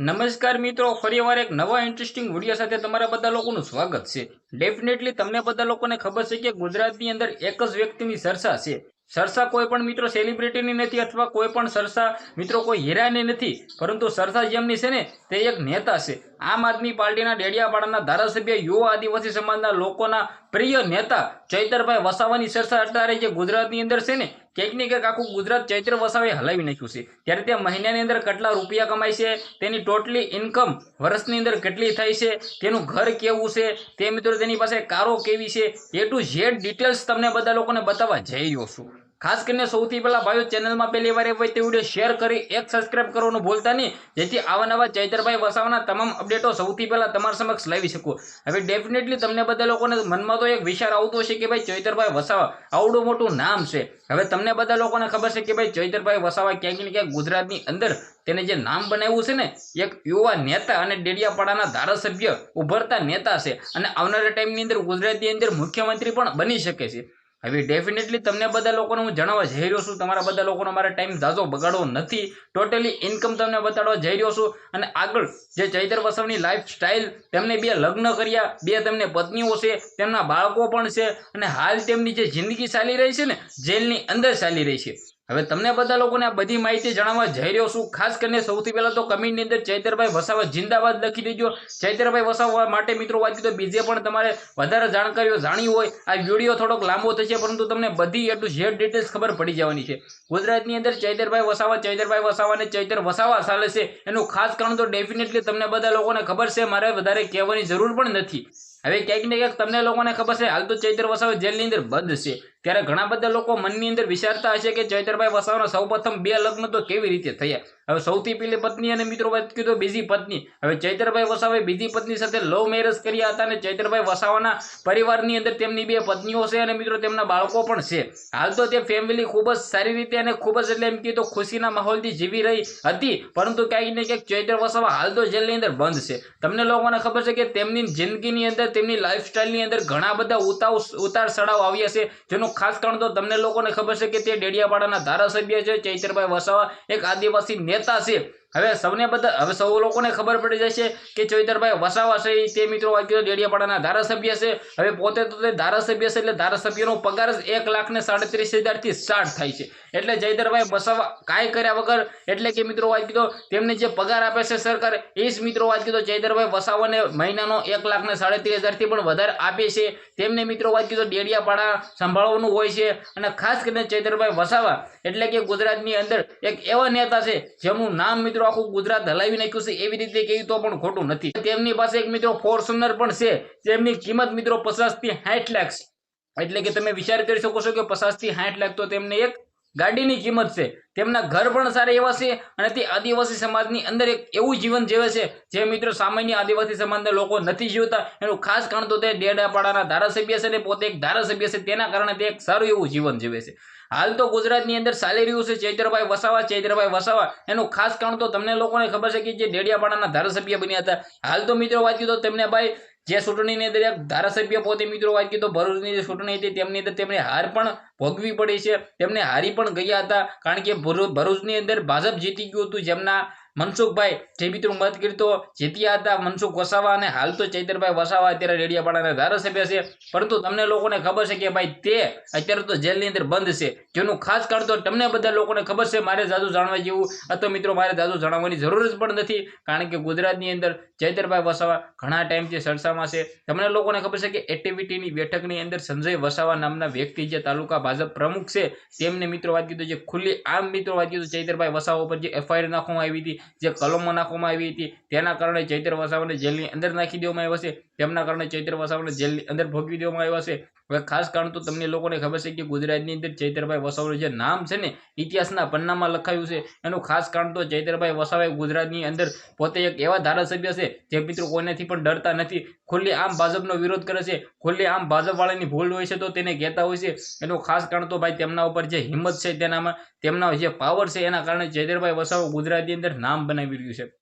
નમસ્કાર મિત્રો ફરીવાર એક નવા ઇન્ટરેસ્ટિંગ વીડિયો સાથે તમારા બધા લોકોનું સ્વાગત છે. ડેફિનેટલી તમને બધા લોકોને ખબર છે કે ગુજરાતની અંદર એક જ વ્યક્તિની સરસા છે. સરસા કોઈ પણ મિત્રો સેલિબ્રિટીની નથી અથવા કોઈ પણ સરસા મિત્રો કોઈ હીરાની નથી, પરંતુ સરસા જેમની છે ને, તે એક નેતા છે. આમ આદમી પાર્ટીના ડેડિયાપાડાના ધારાસભ્ય, યુવા આદિવાસી સમાજના લોકોના પ્રિય નેતા ચૈતરભાઈ વસાવાની સરસા અત્યારે જે ગુજરાતની અંદર છે ને ક્યાંક ને ક્યાંક આખું ગુજરાત ચૈત્ર વસાવે હલાવી નાખ્યું છે. ત્યારે તે મહિનાની અંદર કેટલા રૂપિયા કમાય છે, તેની ટોટલી ઇન્કમ વર્ષની અંદર કેટલી થાય છે, તેનું ઘર કેવું છે, તે મિત્રો તેની પાસે કારો કેવી છે, એ ટુ ઝેડ ડિટેલ્સ તમને બધા લોકોને બતાવવા જઈ રહ્યો છું. ખાસ કરીને સૌથી પહેલાં ભાઈઓ ચેનલમાં પહેલી વાર હોય તે વીડિયો શેર કરી, એક સબસ્ક્રાઇબ કરવાનું ભૂલતા નહીં, જેથી આવા નવા ચૈતરભાઈ વસાવાના તમામ અપડેટો સૌથી પહેલાં તમારા સમક્ષ લાવી શકું. હવે ડેફિનેટલી તમને બધા લોકોને મનમાં તો એક વિચાર આવતો હશે કે ભાઈ ચૈતરભાઈ વસાવા આવડું મોટું નામ છે. હવે તમને બધા લોકોને ખબર છે કે ભાઈ ચૈતરભાઈ વસાવા ક્યાંક ને ક્યાંક ગુજરાતની અંદર તેને જે નામ બનાવ્યું છે ને, એક યુવા નેતા અને ડેડિયાપાડાના ધારાસભ્ય ઉભરતા નેતા છે. અને આવનારા ટાઈમની અંદર ગુજરાતની અંદર મુખ્યમંત્રી પણ બની શકે છે. હવે ડેફિનેટલી તમને બધા લોકોને હું જણાવવા જઈ રહ્યો છું. તમારા બધા લોકોનો મારે ટાઈમ ઝાઝો બગાડવો નથી. ટોટલી ઇન્કમ તમને બતાડવા જઈ રહ્યો છું. અને આગળ જે ચૈતર વસવની લાઈફ સ્ટાઇલ તેમને બે લગ્ન કર્યા. બે તેમને પત્નીઓ છે. તેમના બાળકો પણ છે. અને હાલ તેમની જે જિંદગી ચાલી રહી છે ને, જેલની અંદર ચાલી રહી છે. હવે તમને બધા લોકોને આ બધી માહિતી જણાવવા જઈ રહ્યો છું. ખાસ કરીને સૌથી પહેલા તો કમેન્ટની અંદર ચૈતરભાઈ વસાવા જિંદાબાદ લખી દેજો. ચૈતરભાઈ વસાવા માટે મિત્રો વાત તો બીજે પણ તમારે વધારે જાણકારીઓ જાણી હોય. આ વીડિયો થોડોક લાંબો થશે, પરંતુ તમને બધી એ ટુ ઝેડ ડિટેલ્સ ખબર પડી જવાની છે. ગુજરાતની અંદર ચૈતરભાઈ વસાવા ચૈતરભાઈ વસાવા અને ચૈતર વસાવા ચાલે છે. એનું ખાસ કારણ તો ડેફિનેટલી તમને બધા લોકોને ખબર છે, મારે વધારે કહેવાની જરૂર પણ નથી. હવે ક્યાંક ને ક્યાંક તમને લોકોને ખબર છે, હાલ તો ચૈતર વસાવા જેલની અંદર બંધ છે. ત્યારે ઘણા બધા લોકો મનની અંદર વિચારતા હશે કે ચૈતરભાઈ વસાવાના સૌપ્રથમ બે લગ્ન તો કેવી રીતે થયા? હવે સૌથી પહેલી પત્ની અને મિત્રો કીધું બીજી પત્ની. હવે ચૈતરભાઈ વસાવાએ બીજી પત્ની સાથે લવ મેરેજ કર્યા હતા અને ચૈતરભાઈ વસાવાના પરિવારની અંદર તેમની બે પત્નીઓ છે અને મિત્રો તેમના બાળકો પણ છે. હાલ તો તે ફેમિલી ખૂબ જ સારી રીતે અને ખૂબ જ એટલે એમ કીધું ખુશીના માહોલથી જીવી રહી હતી. પરંતુ ક્યાંક ને ક્યાંક ચૈત્ર વસાવા હાલ તો જેલની અંદર બંધ છે. તમને લોકોને ખબર છે કે તેમની જિંદગીની અંદર તેમની લાઈફસ્ટાઈલની અંદર ઘણા બધા ઉતાવ ઉતાર ચડાવ આવ્યા છે, જેનું ખાસ કારણ તો તમને લોકોને ખબર છે કે તે ડેડિયાપાડાના ધારાસભ્ય છે, ચૈતરભાઈ વસાવા, એક આદિવાસી નેતા છે. હવે સૌને બધા હવે સૌ લોકોને ખબર પડી જશે કે ચૈતરભાઈ વસાવા છે તે મિત્રો વાક્યો ડેડિયાપાડાના ધારાસભ્ય છે. હવે પોતે તો તે ધારાસભ્ય છે એટલે ધારાસભ્યનો પગાર જ એક લાખ ને સાડત્રીસ હજારથી સ્ટાર્ટ થાય છે. એટલે ચૈતરભાઈ વસાવા કાંઈ કર્યા વગર, એટલે કે મિત્રો વાત કીધો તેમને જે પગાર આપે છે સરકાર, એ જ મિત્રો વાત કીધો ચૈતરભાઈ વસાવાને મહિનાનો એક લાખ ને સાડત્રીસ હજારથી પણ વધારે આપે છે. તેમને મિત્રો વાત કીધો ડેડિયાપાડા સંભાળવાનું હોય છે. અને ખાસ કરીને ચૈતરભાઈ વસાવા, એટલે કે ગુજરાતની અંદર એક એવા નેતા છે જેનું નામ મિત્રો આખું ગુજરાત હલાવી નાખ્યું છે એવી રીતે કહ્યું તો પણ ખોટું નથી. તેમની પાસે એક મિત્રો ફોર્ચ્યુનર પણ છે, જેમની કિંમત મિત્રો પચાસથી સાઠ લાખ છે. એટલે કે તમે વિચાર કરી શકો છો કે પચાસથી સાઠ લાખ તો તેમને એક ગાડીની કિંમત છે. તેમના ઘર પણ સારા એવા છે અને તે આદિવાસી સમાજની અંદર એક એવું જીવન જીવે છે, જે મિત્રો સામાન્ય આદિવાસી સમાજના લોકો નથી જીવતા. એનું ખાસ કારણ તો તે ડેડાપાડાના ધારાસભ્ય છે ને પોતે એક ધારાસભ્ય છે, તેના કારણે તે એક સારું એવું જીવન જીવે છે. હાલ તો ગુજરાતની અંદર ચાલી રહ્યું છે ચૈત્રભાઈ વસાવા ચૈત્રભાઈ વસાવા. એનું ખાસ કારણ તો તમને લોકોને ખબર છે કે જે ડેડિયાપાડાના ધારાસભ્ય બન્યા હતા. હાલ તો મિત્રો વાત તો તેમને ભાઈ જે ચૂંટણીની અંદર એક ધારાસભ્ય પોતે મિત્રો વાત કીધો ભરૂચની જે ચૂંટણી હતી તેમની અંદર તેમને હાર પણ ભોગવી પડી છે. તેમને હારી પણ ગયા હતા. કારણ કે ભરૂચ ભરૂચની અંદર ભાજપ જીતી ગયું હતું. જેમના મનસુખભાઈ જે મિત્રો મત કરતો જીત્યા હતા મનસુખ વસાવા અને હાલ તો ચૈતરભાઈ વસાવા અત્યારે રેડિયાપાડાના ધારાસભ્ય છે. પરંતુ તમને લોકોને ખબર છે કે ભાઈ તે અત્યારે તો જેલની અંદર બંધ છે. જેનું ખાસ કારણ તો તમને બધા લોકોને ખબર છે, મારે જાદુ જાણવા જેવું. અથવા મિત્રો મારે જાદુ જાણવાની જરૂર જ પણ નથી, કારણ કે ગુજરાતની અંદર ચૈતરભાઈ વસાવા ઘણા ટાઈમથી સરસામાં છે. તમને લોકોને ખબર છે કે એક્ટિવિટીની બેઠકની અંદર સંજય વસાવા નામના વ્યક્તિ જે તાલુકા ભાજપ પ્રમુખ છે, તેમને મિત્રો વાત કીધું જે ખુલ્લી આમ મિત્રો વાત કીધું ચૈતરભાઈ વસાવા ઉપર જે એફઆઈઆર નાખવામાં આવી હતી. જે કલમો નાખવામાં આવી હતી, તેના કારણે ચૈત્ર વસાવાને જેલની અંદર નાખી દેવામાં આવ્યા છે, તેમના કારણે ચૈત્ર વસાવાને જેલની અંદર ભોગવી દેવામાં આવ્યા છે. હવે ખાસ કારણ તો તમને લોકોને ખબર છે કે ગુજરાતની અંદર ચૈત્રભાઈ વસાવાનું જે નામ છે ને, ઇતિહાસના પન્નામાં લખાયું છે. એનું ખાસ કારણ તો ચૈત્રભાઈ વસાવાએ ગુજરાતની અંદર પોતે એક એવા ધારાસભ્ય છે, જે મિત્રો કોઈનાથી પણ ડરતા નથી. ખુલ્લી આમ ભાજપનો વિરોધ કરે છે, ખુલ્લી આમ ભાજપવાળાની ભૂલ હોય છે તો તેને કહેતા હોય છે. એનું ખાસ કારણ તો ભાઈ તેમના ઉપર જે હિંમત છે તેનામાં, તેમના જે પાવર છે એના કારણે ચૈત્રભાઈ વસાવા ગુજરાતની અંદર નામ બનાવી રહ્યું છે.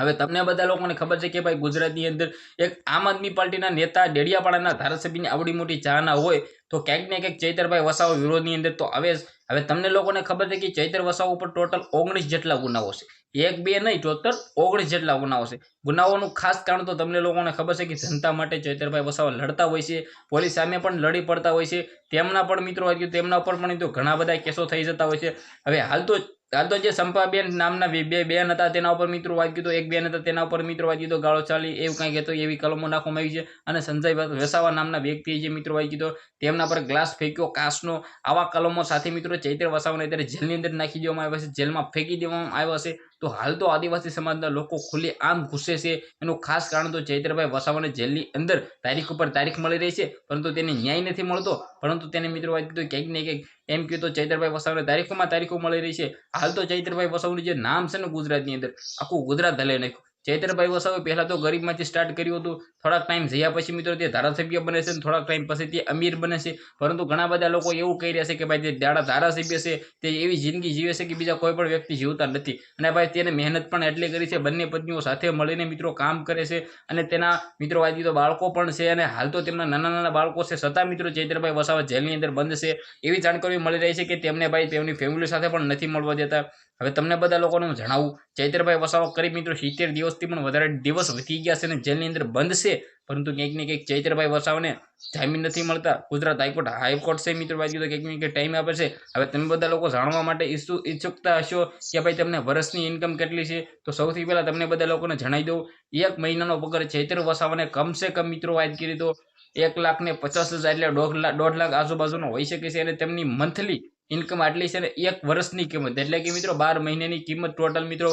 હવે તમને બધા લોકોને ખબર છે કે ભાઈ ગુજરાતની અંદર એક આમ આદમી પાર્ટીના નેતા ડેડિયાપાડાના ધારાસભ્યની આવડી મોટી ચાહના હોય તો ક્યાંક ને ક્યાંક ચૈતરભાઈ વસાવા વિરોધની અંદર તો આવે હવે તમને લોકોને ખબર છે કે ચૈતર વસાવા ઉપર ટોટલ ઓગણીસ જેટલા ગુનાઓ છે. એક, બે નહીં, ટોટલ ઓગણીસ જેટલા ગુનાઓ છે. ગુનાઓનું ખાસ કારણ તો તમને લોકોને ખબર છે કે જનતા માટે ચૈતરભાઈ વસાવા લડતા હોય છે, પોલીસ સામે પણ લડી પડતા હોય છે. તેમના પણ મિત્રો તેમના ઉપર પણ ઘણા બધા કેસો થઈ જતા હોય છે. હવે હાલ તો હાલ તો જે સંપાબેન નામના બે બેન હતા તેના ઉપર મિત્રો વાત કીધો એક બેન હતા તેના ઉપર મિત્રો વાત કીધો ગાળો ચાલી એવું કાંઈ કહેતો, એવી કલમો નાખવામાં આવી છે. અને સંજય વસાવા નામના વ્યક્તિએ જે મિત્રો વાત કીધો તેમના પર ગ્લાસ ફેંક્યો, કાચનો, આવા કલમો સાથે મિત્રો ચૈત્ર વસાવાને અત્યારે જેલની અંદર નાખી દેવામાં આવ્યા છે. જેલમાં ફેંકી દેવામાં આવ્યા છે. તો હાલ તો આદિવાસી સમાજના લોકો ખુલ્લે આમ ઘૂસે છે. એનું ખાસ કારણ તો ચૈત્રભાઈ વસાવાને જેલની અંદર તારીખ ઉપર તારીખ મળી રહી છે. પરંતુ તેને ન્યાય નથી મળતો. પરંતુ તેને મિત્રો વાત કીધું ક્યાંક ને ક્યાંક એમ કહ્યું તો ચૈત્રભાઈ વસાવાને તારીખોમાં તારીખો મળી રહી છે. હાલ તો ચૈત્રભાઈ વસાવાનું જે નામ છે ને ગુજરાતની અંદર, આખું ગુજરાત હલાઈ નાખ્યું. ચૈત્રભાઈ વસાવે પહેલાં તો ગરીબમાંથી સ્ટાર્ટ કર્યું હતું. થોડાક ટાઈમ જયા પછી મિત્રો તે ધારાસભ્ય બને છે થોડાક ટાઈમ પછી તે અમીર બને છે. પરંતુ ઘણા બધા લોકો એવું કહી રહ્યા છે કે ભાઈ તે દાડા ધારાસભ્ય છે. તે એવી જિંદગી જીવે છે કે બીજા કોઈ પણ વ્યક્તિ જીવતા નથી. અને ભાઈ તેને મહેનત પણ એટલી કરી છે. બંને પત્નીઓ સાથે મળીને મિત્રો કામ કરે છે. અને તેના મિત્રો વાજી તો બાળકો પણ છે અને હાલ તો તેમના નાના નાના બાળકો છે. છતાં મિત્રો ચૈતરભાઈ વસાવા જેલની અંદર બંધ છે. એવી જાણકારી મળી રહી છે કે તેમને ભાઈ તેમની ફેમિલી સાથે પણ નથી મળવા દેતા. હવે તમને બધા લોકોને હું જણાવું, ચૈત્રભાઈ વસાવા કરી મિત્રો સિત્તેર દિવસથી પણ વધારે દિવસ વીતી ગયા છે અને જેલની અંદર બંધ છે. પરંતુ ક્યાંક ને ક્યાંક ચૈત્રભાઈ વસાવાને જામીન નથી મળતા. ગુજરાત હાઈકોર્ટ હાઈકોર્ટ છે મિત્રો વાત કીધું ક્યાંક ને ટાઈમ આપે છે. હવે તમે બધા લોકો જાણવા માટે ઈચ્છુ, ઈચ્છુકતા હશો કે ભાઈ તમને વર્ષની ઇન્કમ કેટલી છે? તો સૌથી પહેલાં તમને બધા લોકોને જણાવી દઉં, એક મહિનાનો પગાર ચૈત્ર વસાવાને કમસે કમ મિત્રો વાત કરી દો એક લાખ ને પચાસ હજાર એટલે દોઢ લાખ દોઢ લાખ આજુબાજુનો હોઈ શકે છે અને તેમની મંથલી ઇન્કમ આટલી છે ને એક વર્ષની કિંમત. એટલે કે મિત્રો બાર મહિનાની કિંમત ટોટલ મિત્રો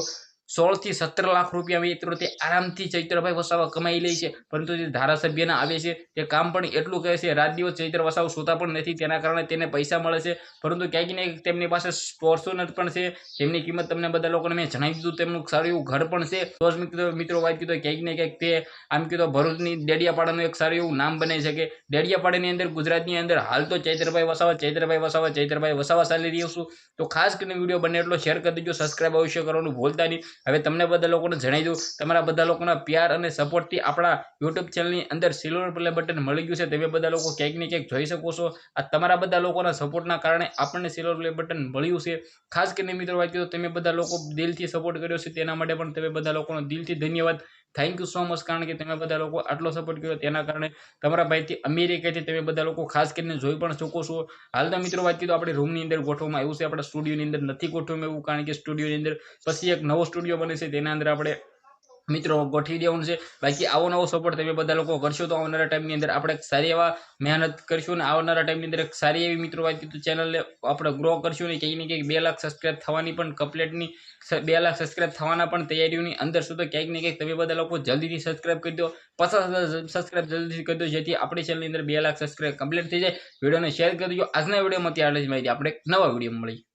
સોળથી સત્તર લાખ રૂપિયા મિત્રો તે આરામથી ચૈત્રભાઈ વસાવા કમાઈ લે છે. પરંતુ જે ધારાસભ્યના આવે છે, તે કામ પણ એટલું કહે છે રાત દિવસ ચૈત્ર વસાવ સુતા પણ નથી, તેના કારણે તેને પૈસા મળે છે. પરંતુ ક્યાંક ને તેમની પાસે ફોર્ચ્યુનર પણ છે તેમની કિંમત તમને બધા લોકોને મેં જણાવી દીધું, તેમનું સારું એવું ઘર પણ છે. તો મિત્રો મિત્રો વાત કીધું ક્યાંક ને ક્યાંક તે આમ કીધું, ભરૂચની ડેડિયાપાડાનું એક સારું એવું નામ બની શકે ડેડિયાપાડાની અંદર, ગુજરાતની અંદર હાલ તો ચૈત્રભાઈ વસાવા ચૈત્રભાઈ વસાવા ચૈત્રભાઈ વસાવા ચાલી રહ્યું છું. તો ખાસ કરીને વીડિયો બને એટલો શેર કરી દેજો સબસ્ક્રાઈબ અવશ્ય કરવાનું ભૂલતા નહીં. હવે તમને બધા લોકોને જણાવી દઉં, તમારા બધા લોકોના પ્યાર અને સપોર્ટથી આપણા યુટ્યુબ ચેનલની અંદર સિલ્વર પ્લે બટન મળી ગયું છે. તમે બધા લોકો ક્યાંક ને ક્યાંક જોઈ શકો છો. આ તમારા બધા લોકોના સપોર્ટના કારણે આપણને સિલ્વર પ્લે બટન મળ્યું છે. ખાસ કરીને મિત્રો વાત કીધું તમે બધા લોકો દિલથી સપોર્ટ કર્યો છે. તેના માટે પણ તમે બધા લોકોનો દિલથી ધન્યવાદ. થેન્ક યુ સો મચ કારણ કે તમે બધા લોકો આટલો સપોર્ટ કર્યો. તેના કારણે તમારા ભાઈથી, અમેરિકાથી તમે બધા લોકો ખાસ કરીને જોઈ પણ શકો છો. હાલ મિત્રો, વાત કીધું આપણે રૂમની અંદર ગોઠવવામાં આવ્યું છે. આપણા સ્ટુડિયોની અંદર નથી ગોઠવવામાં એવું કારણ કે સ્ટુડિયોની અંદર પછી એક નવો સ્ટુડિયો બને છે. તેના અંદર આપણે મિત્રો, ગોઠવી દેવાનું છે. બાકી આવો નવો સપોર્ટ તમે બધા લોકો કરશો તો આવનારા ટાઈમની અંદર આપણે સારી એવા મહેનત કરશું ને આવનારા ટાઈમની અંદર એક સારી એવી મિત્રો વાત કીધું ચેનલને આપણે ગ્રો કરશું ને ક્યાંક ને ક્યાંક બે લાખ સબસ્ક્રાઈબ થવાની પણ કમ્પ્લેટની બે લાખ સબસ્ક્રાઈબ થવાના પણ તૈયારીઓની અંદર સુધી ક્યાંક ને ક્યાંક તમે બધા લોકો જલ્દીથી સબસ્ક્રાઈબ કરી દો. પચાસ હજાર સબસ્ક્રાઇબ જલ્દીથી કરી દો જેથી આપણી ચેનલની અંદર બે લાખ સબસ્ક્રાઈબ કમ્પ્લીટ થઈ જાય. વિડીયોને શેર કરી દો આજના વિડીયોમાં ત્યાં જ માહિતી આપણે નવા વીડિયો મળી